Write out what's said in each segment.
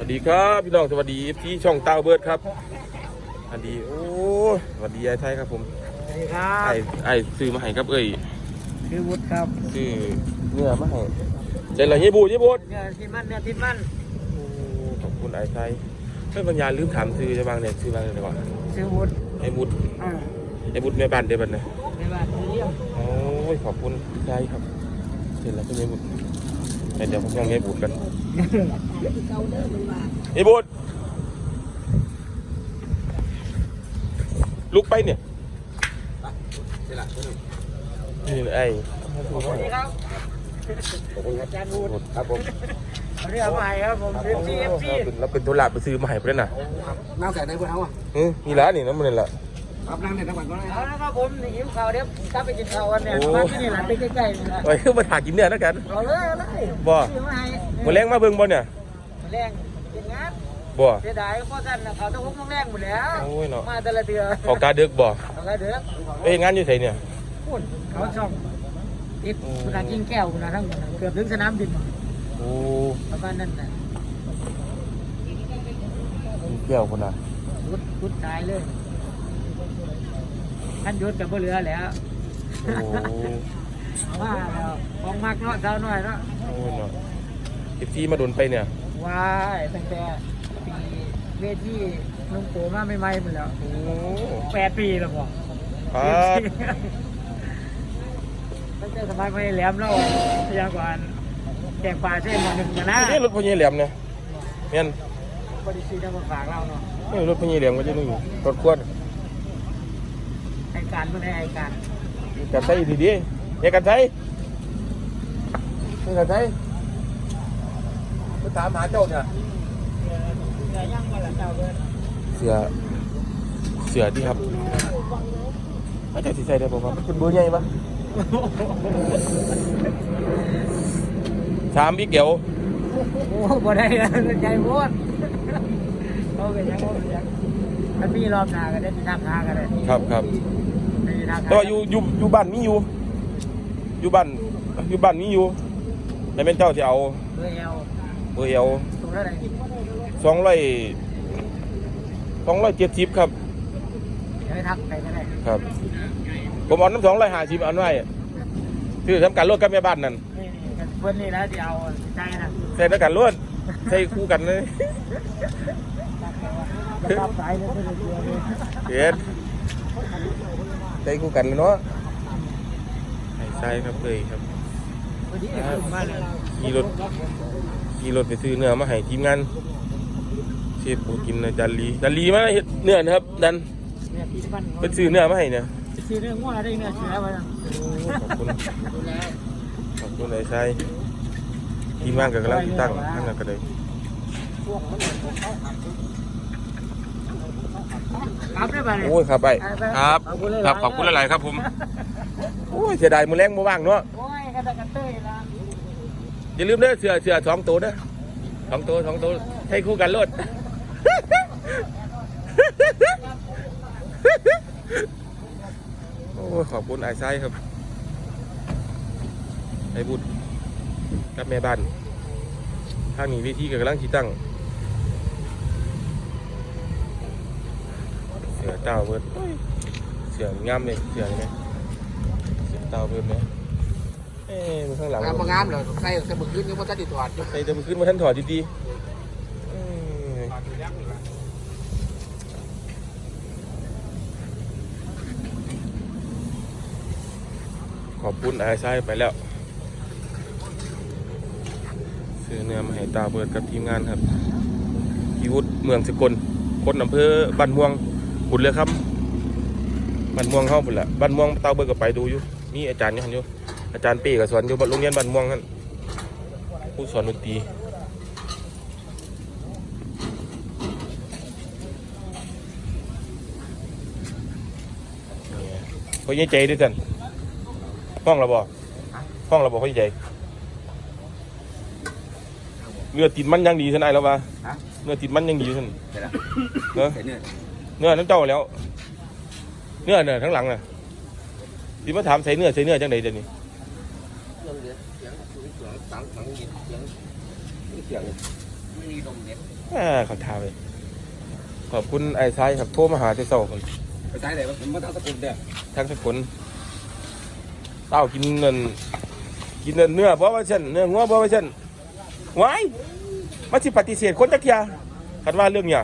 วัสดีครับพี่น้องสวัสดีที่ช่องเต้าเบิร์ดครับสวัสดีโอ้สวัสดีไอ้ไทยครับผมสวัสดีครัไอ้บไอ้ซื้อมาให้ครับเอ้ยชื่อวุฒิครับซื้อเนื้อมาให้เจนละเฮียบูเฮียบูดเนี่ยทิดมันเนี่ยทิดมันโอ้ขอบคุณไอ้ไทยเพื่อนปัญญาลืมถามซื้อจะบางเนี่ยซื้อบางเนี่ยก่อนชื่อวุฒิไอ้บุตรอ่าไอ้บุตรแม่บ้านเดียวกันนะในบ้านเยี่ยมโอ้ยขอบคุณใจครับเสร็จแล้วก็ไอ้บุตรแต่เดี๋ยวผมยังไอ้บุตรกัน ไอ้บุตรลุกไปเนี่ยนี่ไอ้สวัสดีครับอาจารย์วุฒิครับผมเรียกใหม่ครับผมเอฟซีเอฟซีเราเป็นตัวหลักไปซื้อมาให้เพื่อนน่ะน้ำใส่ในพวกเขาอะเออมีร้านนี่น้ำมันนี่แหละครับนั่งในทั้งวันก็ได้เอาละครับผมนี่หิวข้าวเดี๋ยวกลับไปกินข้าวกันเนี่ยบ้านที่นี่หลังใกล้ๆนี่แหละไว้คือมาถ่ายกินเนื้อแล้วกันเอาเลยเอาเลยบ่ซื้อมาให้มาแรงมาเบิ่งบ่เนี่ยมา แรงเป็นงานบ่เสียดายเพราะกันน่ะเขาต้องพกน้องแรงหมดแล้ว โอ้ยเนาะมาแต่ละเดือนขอกาดึกบ่เอาละเดือนไปเฮ็ดงานอยู่ไสเนี่ยพูดเขาช่องติดคุณอากิ้งแก้วคุณอาทั้งหมดน่ะเกือบถึงสนามบินโอ้ประมาณนั้นน่ะมีแก้วคนน่ะพุดพุดตายเลยท่านยศกับบ่เหลือแล้วโอ้ว่าแล้วของมักเนาะเจ้าหน่อยเนาะโอ้ยเนาะอีซีมาโดนไปเนี่ย ว้ายตั้งแต่ปีเวทีลุงโตมาใหม่ๆหมดแล้วโอ้แปดปีแล้วบ่ครับ ตั้งแต่สมัยไม่แหลมแล้วพยากรณ์แจกปลาเส้นมาหนึ่งกันนะนี่รถพญาแหลมเนี่ยแม่นบริษัทจะมาฝากเราเนาะนี่รถพญาแหลมก็จะนึงรถควรไอการเมื่อไหร่ไอการ กันใส่ดีดีๆเนี่ยกันใส่นี่กันใส่ ไปถามหาเจ้าเนี่ยเดี๋ยวยังมาละเจ้าเบิดเสือเสือที่ครับอาจจะสิใส่ได้บอกว่ามันเป็นเบอร์ใหญ่ปะสามบิ๊กเดียวโอ้บ่ได้นะใจโพดเขาเป็นยังเขาเป็นยังมันมีรอบหน้าก็ได้ไปทำหากันเลยครับครับไปทำหาแต่ว่าอยู่อยู่อยู่บ้านมีอยู่อยู่บ้านอยู่บ้านมีอยู่แต่เป็นเจ้าที่เอาเพื่อเอา เบอร์เอลตรงนั้นอะไรสองร้อยสองร้อยเจ็ดสิบครับ เดี๋ยวให้ทักไปก็ได้ครับ ผมเอาน้ำสองร้อยห้าสิบเอาไว้คือทำการรถกับแม่บ้านนั่นนี่นี่กันเพื่อนนี่แล้วที่เอาใจนะใส่ด้วยกันรถใส่คู่กันเลยจะรับสายเลยเพื่อนเดียวเลยเฮ็ดใส่คู่กันเลยเนาะใช่ครับเลยครับ ขี่รถขี่รถไปซื้อเนื้อมาให้ทีมงานเชฟปูกินนะจันลีจันลีมาเฮ็ดเนื้อนะครับ ดันเนี่ยที่บ้านไปซื้อเนื้อมาให้เนี่ยซื้อเรื่องว่าได้เนื้อเสือมาขอบคุณขอบคุณไอ้ชายทีมงานก็กำลังติดตั้งนั่นนะก็เลยครับได้ป่ะเนี่ยโอ้ยครับไปครับครับขอบคุณหลายๆครับผมโอ้ยเสียดายมือแรงมือว่างเนาะโอ้ยก ระตะกระเต้ยละอย่าลืมเด้อเสือเสือสองตัวเด้อสองตัวสองตัวให้คู่กันรถโอ้ขอบคุณไอ้ไซครับไอ้บุตรกับแม่บ้านทางนี้วิธีก็กำลังที่ตั้งเสือเต้าเบิดเสืองามเลยเสือไหมเสือเต้าเบิดไหม เอ้ยมันข้างหลังงามมางามเลยใส่แต่เมื่อคืนก็มาตัดติดถอดอยู่ใครจะมาขึ้นมาท่านถอดดีๆเอ้ยขอบคุณไอ้ชายไปแล้วซื้อเนื้อมาให้ตาเบิดกับทีมงานครับพิวุฒเมืองสกลคนอำเภอบ้านม่วงบุญเลยครับบ้านม่วงเข้าบุญละบ้านม่วงเตาเบิดก็ไปดูอยู่มีอาจารย์อยู่หันอยู่ อาจารย์ปีก็สอนอยู่โรงเรียนบ้านม่วงนั่นผู้สอนดนตรีเขาใหญ่ใจด้วยกันห้องเราบอกห้องเราบอกเขาใหญ่ใจเนื้อติดมันยังดีท่านไอ้แล้ววะฮะเนื้อติดมันยังดีท่านเห็นแล้วเนอะเห็นเนี่ยเนื้อนั้นเจ้าแล้ว เนื้อเนี่ยทั้งหลังน่ะที่มาถามใส่เนื้อใส่เนื้อจังไหนเดี๋ยวนี้ เสียงเสียงเสียงเสียงตังตังยินเสียงเสียงมีนมเน็ตอ่าเขาทาไปขอบคุณไอ้ซ้ายครับโทรมาหาที่เศร้าคนไปใช้ไหนวะผมมาตั้งสกุลเด้อทั้งสกุลเต้ากินเงิน กินเนื้อบ่ว่าเช่นเนื้องัวบ่ว่าเช่นไว้มาสิปฏิเสธคนจักเทียคันว่าเรื่องเนี่ย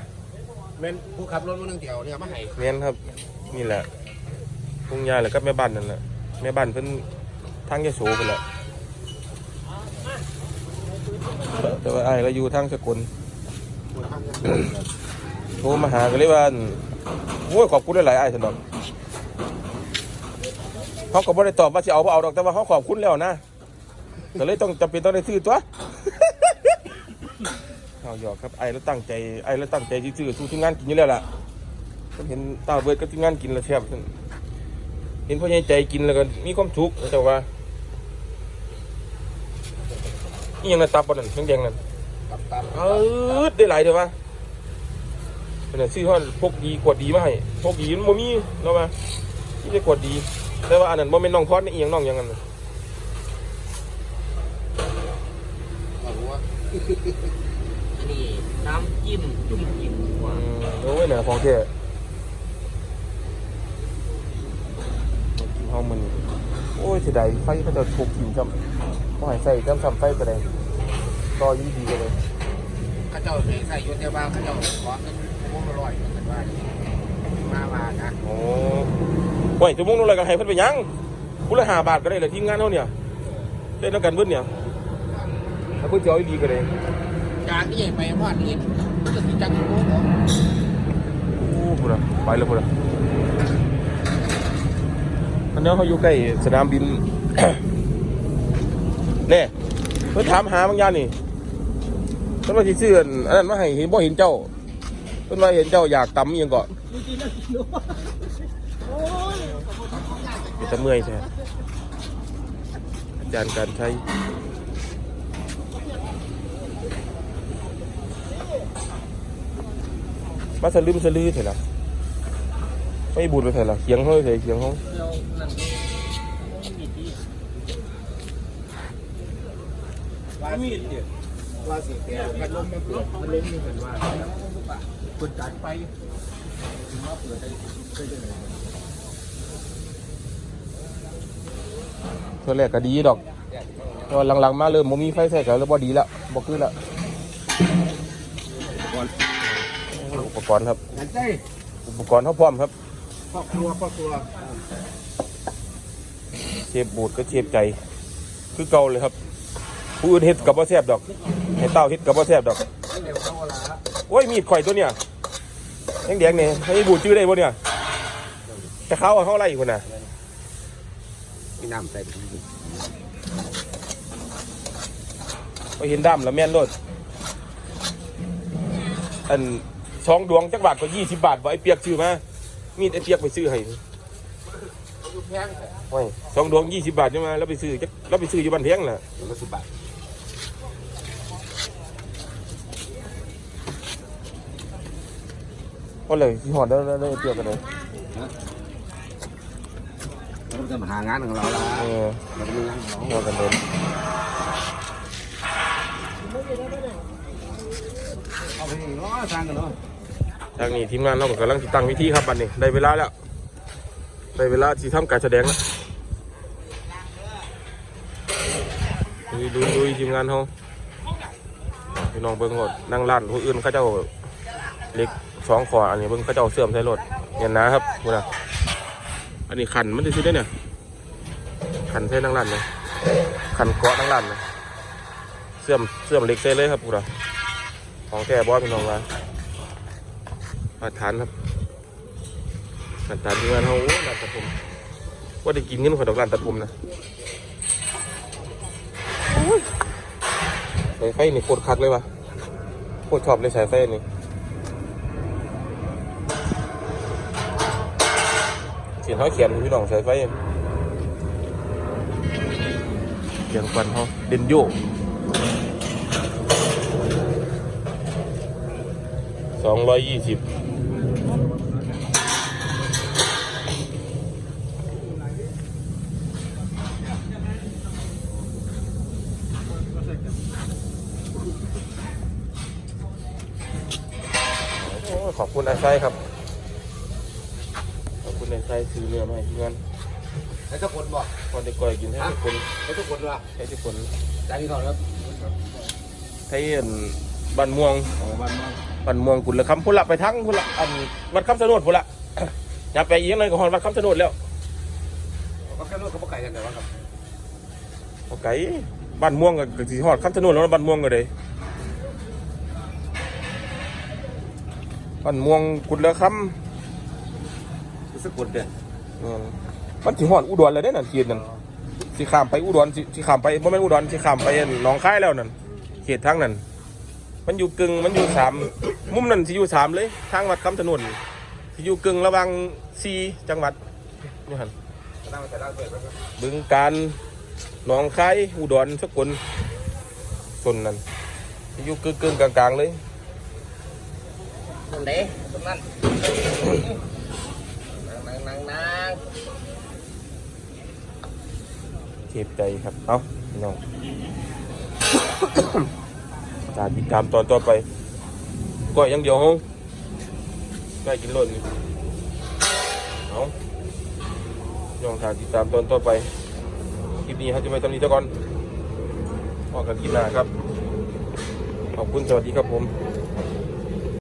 แม่นผู้ขับรถมานั่งเที่ยวเนี่ยมาให้เมียนครับ นี่แหละพุงยาแล้วก็แม่บ้านนั่นแหละแม่บ้านเพิ่นทางยโสเพิ่นแหละ แต่ว่าไอ้ายเราอยู่ทางสกุลโทรมาหากันเลยว่าอั่นโอ้ยขอบคุณหลายๆไอ้ายสันดอกเขาก็บ่ได้ตอบว่าสิเอาบ่เอาดอกแต่ว่าเขาขอบคุณแล้วนะก็เลยต้องจำเป็นต้องได้ซื้อตัวเอาหยอกครับไอ้แล้วตั้งใจไอ้แล้วตั้งใจที่ซื้อสู้ทีมงานกินอยู่แล้วล่ะผมเห็นตาเบิดกับทีมงานกินแล้วแซ่บขึ้นเห็นพ่อใหญ่ใจกินแล้วก็มีความสุขแต่ว่า นี่ยังน่ะตับบ่นั่นแดงๆนั่นตับตับเออได้หลายเถอะวะเป็นซื้อห้อนพกดีกวดดีมาให้พกดีมันบ่มีเรามาที่จะกวดดี แต่ว่าอันนั้นบ่แม่นน้องพอดนี่อีหยังน้องหยังนั้นน่ะเอาหัวนี่น้ำจิ้มจุ่มจิ้มอืมโอ้ยน่ะของแท้กิน เฮามันโอ้ยเสียดายไฟเขาจะถูกถิ่มซ้ำบ่ให้ใส่ซ้ำซ้ำไฟไปได้ต่อยิ่งดีกันเลยข้าเจ้าใส่ใส่ยศเดียวบ้างข้าเจ้าขอเงินพวกอร่อยเหมือนกันว่ามามานะโอ้โอ้ยชั่วโมงนึงเลยก็ให้เพิ่นไปหยังผู้ละ5บาทก็ได้เลยทีมงานเฮาเนี่ยเล่นแล้วกันเบิดเนี่ยถ้าเพิ่นจะเอาอีหลีก็ได้จางที่ใหญ่ไปพอดนี่จะสิจังโอ้โหโอ้พูดอะไปเลยพูดอะ อันนี้เขาอยู่ใกล้สนามบินเน่เพิ่นถามหาบางอย่างนี่เพิ่นว่าสิซื้ออันอันนั้นมาให้เห็นบ่เห็นเจ้าเพิ่นว่าเห็นเจ้าอยากตำอีหยังก็เดี๋ยวจะเมื่อยใช่ไหมอาจารย์การใช้มาสลืมสลือเถอะล่ะไม่บุญไปเถอะล่ะเขียงห้อยเถอะเขียงห้องเรา มีดเนี่ยว่าสิเดียวพัดลมมาเปิดพัดลมนี่เหมือนว่าเปิดจัดไปถึงว่าเปิดได้ได้จังไงเท่าแรกก็ดีดอกแตอนหลังๆมาเริ่มบ่มีไฟใส่ก็เริ่มบ่ดีละบ่คือละอุปกรณ์ครับนั่นใจอุปกรณ์เขาพร้อมครับครอบครัวครอบครัวเชฟบูดก็เชฟใจ คือเก่าเลยครับ ผู้อื่นเฮ็ดกับบ่แซ่บดอกให้เต้าเฮ็ดกับบ่แซ่บดอกเร็วเข้าเวลาโอ้ยมีดข่อยตัวเนี่ยแดงๆนี่ให้บูดชื่อได้บ่เนี่ยจะเขาเอาเขาไล่พุ่นน่ะมีน้ำใส่ไปเห็นด้ามแล้วแม่นโลดอันสองดวงจักบาทก็20บบาทบ่ไอ้เปียกซื้อมามีดไอ้เปียกไปซื้อให้สองดวงยี่สิบบาทใช่ไหมแล้วไปซื้อแล้วไปซื้ออยู่บ้านเทียงน่ะเดี๋ยวละสิบบาท ก็เลยที่หอดได้ได้เปรียบกันเลยเราจะมาหางานของเราละเออเราจะมีงานของหเราอดกันเลยเอาไปนี่เนาะสร้างกันเนาะทางนี้ทีมงานเราก็กำลังติดตั้งวิธีครับบัดนี้ได้เวลาแล้วได้เวลาที่ทำการแสดงแล้วดูดูดูทีมงานเขาพี่น้องเบิ้งหมดนั่งร้านผู้อื่นเขาเจ้าเล็ก สองขออันนี้เบิ้งเขาเจ้าเสื่อมใส่รถเห็นนะครับคุณนะอันนี้ขันมันจะซื้อได้เนี่ยขันใส่นั่งร้านเลยขันเกาะนั่งร้านเลยเสื่อมเสื่อมเล็กใส่เลยครับคุณนะของแก่บอสพี่น้องว่ามาทานครับมาทานที่งานเขาโอ้ร้านตัดผมว่าได้กินเงินขอยดอกร้านตัดผมนะโอ้ยสายไฟนี่โคตรคักเลยวะโคตรชอบเลยสายไฟนี่ ขียนเขาเขียนพี่น้องสายไฟเขียนควันเขาเด่นโยสองร้อยยี่สิบขอบคุณอาชัยครับ ขอบคุณอาชัยซื้อเนื้อมาให้ทีมงานให้ทุกคนบอกพอได้ก่อยกินให้ทุกคนให้ทุกคนว่าให้ทุกคนใจที่เขาครับให้เห็นบ้านม่วงของบ้านมาบ้านม่วงกุลคำพุ่นละไปทั้งพุ่นละอันวัดคำสนดพุ่นละอย่าไปอีกหน่อยก็ฮอนวัดคำสนดแล้วก็แค่รถเขาไก่กันแต่ว่าครับโอเคบ้านม่วงก็ก็สิฮอดคำสนดแล้วนะบ้านม่วงก็เลยบ้านม่วงกุลคำรู้ สึกกดเด่นอืมมันสิฮอดอุดรแล้วเด้นั่นเขตนั่นสิข้ามไปอุดรสิสิข้ามไปบ่แม่นอุดรสิข้ามไปหนองคายแล้วนั่นเขตทางนั้น มันอยู่กึ่งมันอยู่สามมุมนั้นสิอยู่สามเลยทางวัดคำถนนสิอยู่กึ่งระหว่างสี่จังหวัดอยู่หั่นจะนั่งไปแต่ละเปิดแล้วก็บึงการหนองคายอุดรสกลส่วนนั้นสิอยู่กึ่งกึ่งๆกลางๆเลย ตรงไหนตรงนั้นนั่งนั่งนั่ง เทปใจครับ เอ้าพี่น้องตามติดตามตอนต่อไปก้อยยังเดียวห้องก้อยกินหล่นนี่เอาย่องทาติดตามตอนต่อไป คลิปนี้เขาจะไปตอนนี้เท่าก่อนพอกันคลิปหน้าครับ ขอบคุณสวัสดีครับผม